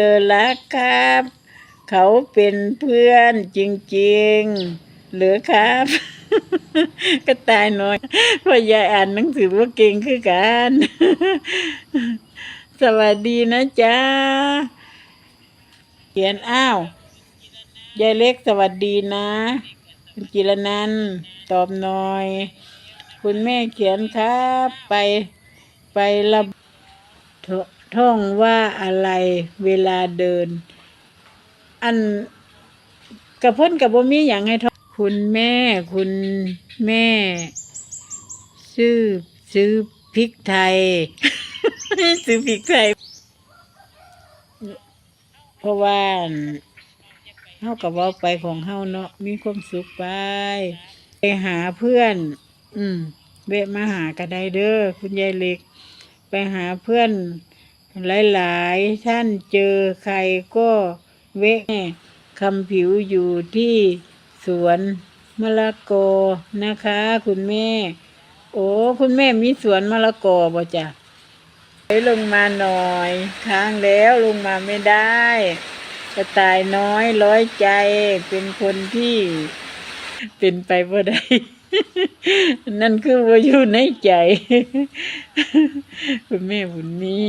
เจอแล้วครับ เขาเป็นเพื่อนจริงๆ หรือครับ ก็ตายน้อยเพราะยายอ่านหนังสือว่าเก่งคือกัน สวัสดีนะจ๊ะ เขียนอ้าวยายเล็กสวัสดีนะคุณจิรนันตอบหน่อย คุณแม่เขียนครับ ไปไประท ท่องว่าอะไรเวลาเดิน อันกระพ้นกับบ่มีอย่างไงท่องคุณแม่คุณแม่ ซื้อซื้อพริกไทย ซื้อพริกไทย เพราะว่าเฮากับว่าไปของเฮาเนาะมีความสุขไป ไปหาเพื่อน อืมแวะมาหาก็ได้เด้อคุณยายเล็ก ไปหาเพื่อน หลายๆ ท่านเจอใครก็เวะคำผิวอยู่ที่สวนมะละกอนะคะ คุณแม่ โอ้คุณแม่มีสวนมะละกอบ่จ้ะไปลงมาหน่อยค้างแล้วลงมาไม่ได้กระต่ายน้อยร้อยใจเป็นคนที่เป็นไปบ่ได้ นั่นคือว่าอยู่ในใจคุณแม่บุญมี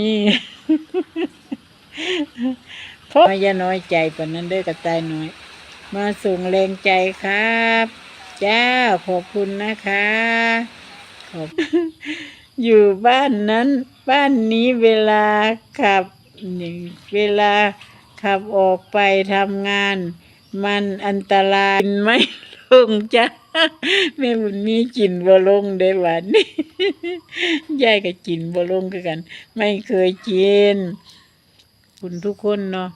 เพราะอย่าน้อยใจปานั้นเด้อกระต่ายน้อย มาส่งแรงใจครับ จ้าขอบคุณนะคะขอบอยู่บ้านนั้น บ้านนี้เวลาขับนี่เวลาขับออกไปทำงาน มันอันตรายไหม่ลงจ้าแม่บุญมีกินบ่ลงเด้หวานนี้ยายก็กินบ่ลงคือกัน ไม่เคยกิน คุณทุกคนเนาะ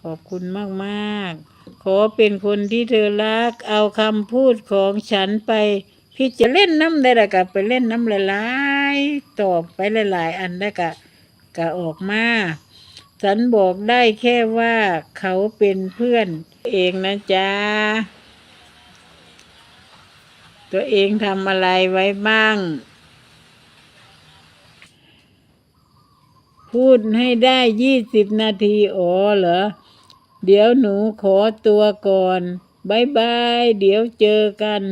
ขอบคุณมากๆ ขอเป็นคนที่เธอรัก เอาคำพูดของฉันไปพี่จะเล่นน้ำได้ละกะไปเล่นน้ำหลายๆตอบไปหลายๆ อันได้กะกะออกมาฉันบอกได้แค่ว่าเขาเป็นเพื่อนเองนะจ๊ะ ตัวเองทำอะไรไว้บ้าง พูดให้ได้ยี่สิบนาทีอ๋อเหรอ เดี๋ยวหนูขอตัวก่อนบายบาย เดี๋ยวเจอกัน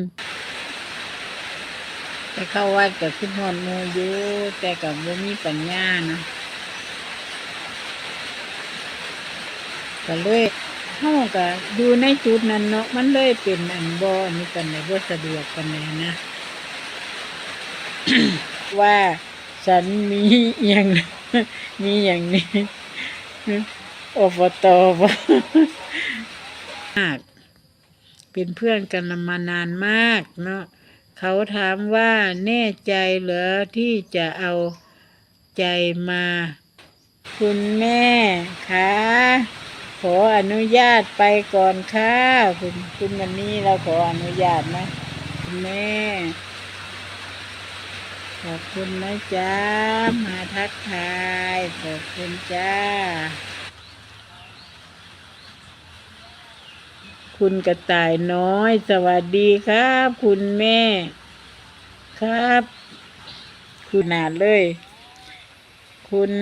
ไปเข้าวัดกับขึ้นหอนโมอยู่แต่กับบ่มีปัญญานะก็เลย เฮาก็อยู่ในจุดนั้นเนาะมันเลยเป็นอันบ่อันนี้กันในบ่สะดวกกันเลยนะ ว่าฉันมีอย่างมีอย่างนี้อบตบมาก เป็นเพื่อนกันมานานมากเนาะเขาถามว่าแน่ใจเหรอที่จะเอาใจมา คุณแม่คะ ขออนุญาตไปก่อนค่ะคุณคุณวันนี้เราขออนุญาตนะคุณแม่ขอบคุณนะจ๊ะมาทักทายขอบคุณจ้า คุณกระต่ายน้อย สวัสดีครับ คุณแม่ ครับ คุณนาดเลย คุณ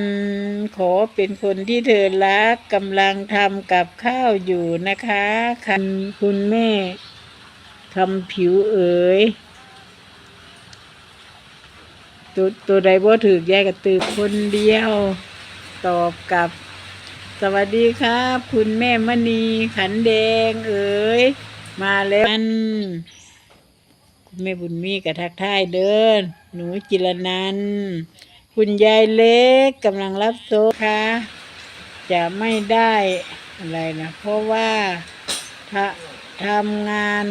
ขอเป็นคนที่เธอรักกำลังทำกับข้าวอยู่นะคะคันคุณแม่ทำผิวเอ๋ยตัวตัวใดบ่ถือแยกกระตือคนเดียว ตอบกับ สวัสดีครับ คุณแม่มณีขันแดงเอ๋ยมาแล้วมันคุณแม่บุญมีกับทักทายเดิน หนูจิรนันท์ คุณยายเล็กกำลังรับโซค่ะจะไม่ได้อะไรนะเพราะว่าทะทำงาน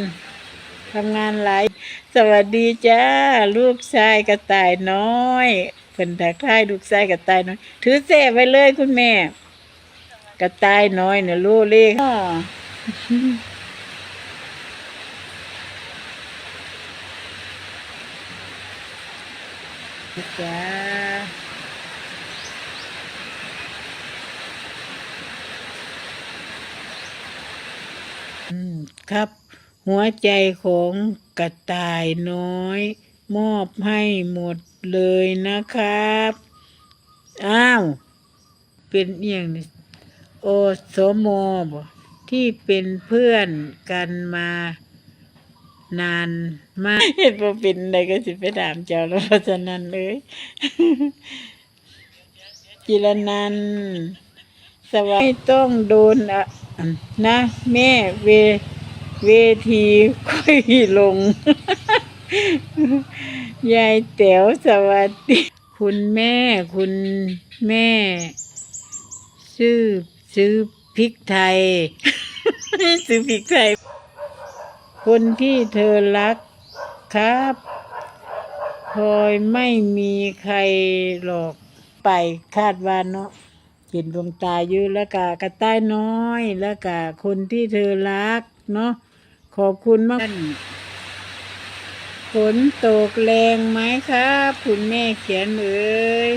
ทำงานหลาย สวัสดีจ้า ลูกชายกระต่ายน้อยเพิ่นทักทายลูกชายกระต่ายน้อย ถือเส้ไว้เลยคุณแม่ กระต่ายน้อยเนี่ยรู้เลขอ้อจ้าอืม ครับ หัวใจของกระต่ายน้อย มอบให้หมดเลยนะครับ อ้าว เป็นอยงนี่โอโสโมบ่ที่เป็นเพื่อนกันมานานมากเห็นบ่เป็นใดก็สิไปถามเจ้าแล้วเพราะฉะนั้นเลยจิรนันท์ สวัสดีไม่ต้องโดนอะนะ แม่เวเวทีค่อยลง ยายแต๋วสวัสดี คุณแม่คุณแม่ ซื้อซื้อพริกไทย ซื้อพริกไทย คนที่เธอรักครับพลอยไม่มีใครหลอกไปคาดว่าเนาะ เห็นดวงตาอยู่แล้วกะกระต้ายน้อย แล้วกะคนที่เธอรัก เนาะขอบคุณมากฝนตกแรงไหมครับ คุณแม่เขียนเอ่ย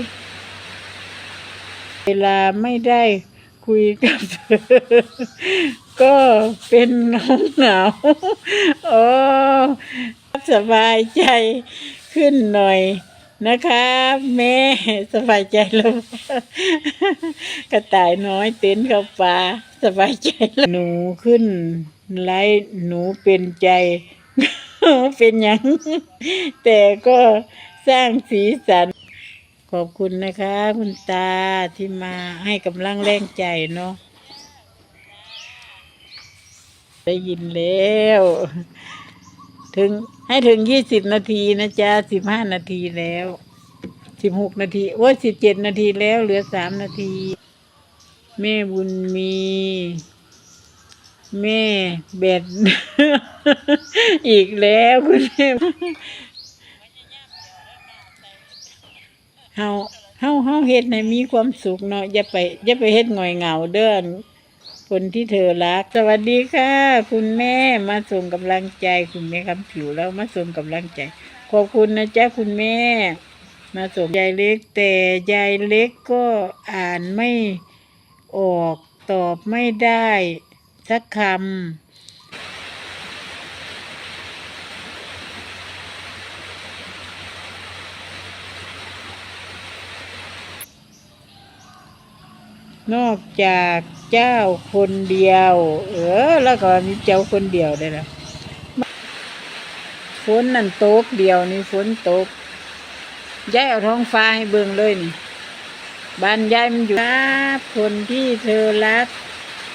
เวลาไม่ได้คุยกับเธอ ก็เป็นเงาเหงาๆโอ้สบายใจขึ้นหน่อย นะครับแม่สบายใจแล้วกระต่ายน้อยเต้นเข้าป่าสบายใจแล้วหนูขึ้นไล่หนูเป็นใจ เป็นยัง แต่ก็สร้างสีสัน ขอบคุณนะคะ คุณตาที่มาให้กำลังแรงใจเนาะได้ยินแล้ว ถึงให้ถึงยี่สิบนาทีนะจ๊ะสิบห้านาทีแล้วสิบหกนาทีโอ้สิบเจ็ดนาทีแล้วเหลือสามนาที แม่บุญมี แม่เบ็ดอีกแล้วคุณแม่เฮาเฮาเฮาเฮ็ดให้มีความสุขเนาะอย่าไปอย่าไปเฮ็ดหงอยเหงาเด้อ คนที่เธอรัก สวัสดีค่ะ คุณแม่มาส่งกำลังใจ คุณแม่คำผิวแล้วมาส่งกำลังใจ ขอบคุณนะจ๊ะคุณแม่ มาส่งยายเล็กแต่ยายเล็กก็อ่านไม่ออกตอบไม่ได้สักคำ นอกจากเจ้าคนเดียว เออ แล้วก็มีเจ้าคนเดียวได้ละฝนนั่นตกเดียวนี่ฝนตกย้ายเอาท้องฟ้าให้เบิ่งเลยนี่บ้านยายมันอยู่ครับคนที่เธอรัก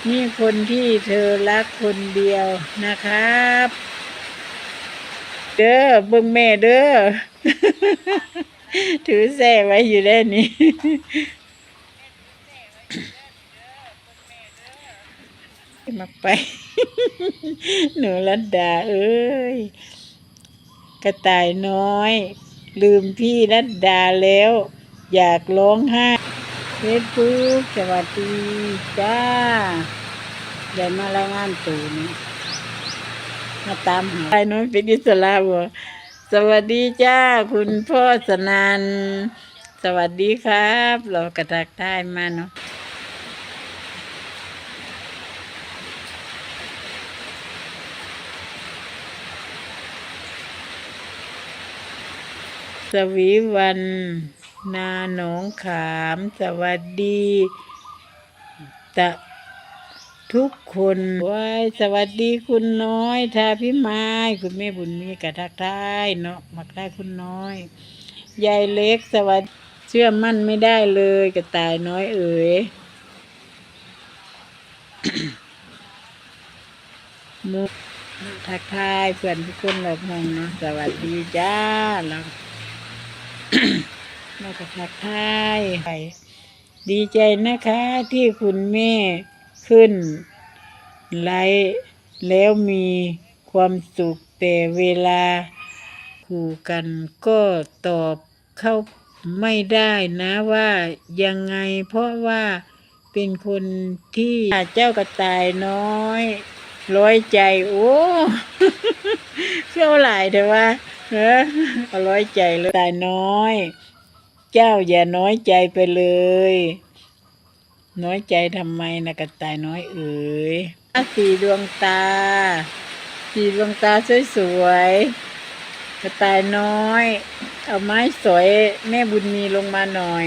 นี่คนที่เธอรักคนเดียวนะครับ เด้อเบิ่งแม่เด้อถือแส่ไว้อยู่ได้นี่ มาไป หนูรัดดา เอ้ย กระต่ายน้อย ลืมพี่รัดดาแล้ว อยากร้องไห้เฟซบุ๊กสวัสดีจ้าเดี๋ยวมารายงานตูนี่มาตามหาไอ้น้อยเป็นอิสระบ่สวัสดีจ้า คุณพ่อสนันสวัสดีครับ เรากระทักทายมาเนาะ วีวัน นาหนองขาม สวัสดีตะทุกคนว้ายสวัสดีคุณน้อยทาพิมายคุณแม่บุญมีกระทักทายเนาะมักได้คุณน้อย ยายเล็กสวัสดีเชื่อมั่นไม่ได้เลยกระต่ายน้อยเอ๋ยมุกทักทายเพื่อนทุกคนเราพงเนาะสวัสดีจ้าเรา เราก็ทักทายไปดีใจนะคะที่คุณแม่ขึ้นไลฟ์แล้วมีความสุขแต่เวลาคู่กันก็ตอบเข้าไม่ได้นะว่ายังไงเพราะว่าเป็นคนที่เจ้ากระต่ายน้อย ร้อยใจ โอ้ เที่ยวหลายแต่ว่า เอออร้อยใจเลยตายน้อย เจ้าอย่าน้อยใจไปเลย น้อยใจทำไมนะกระต่ายน้อยเอ๋ยสีดวงตา สีดวงตาสวยๆกระต่ายน้อย เอาไม้สวยแม่บุญมีลงมาหน่อย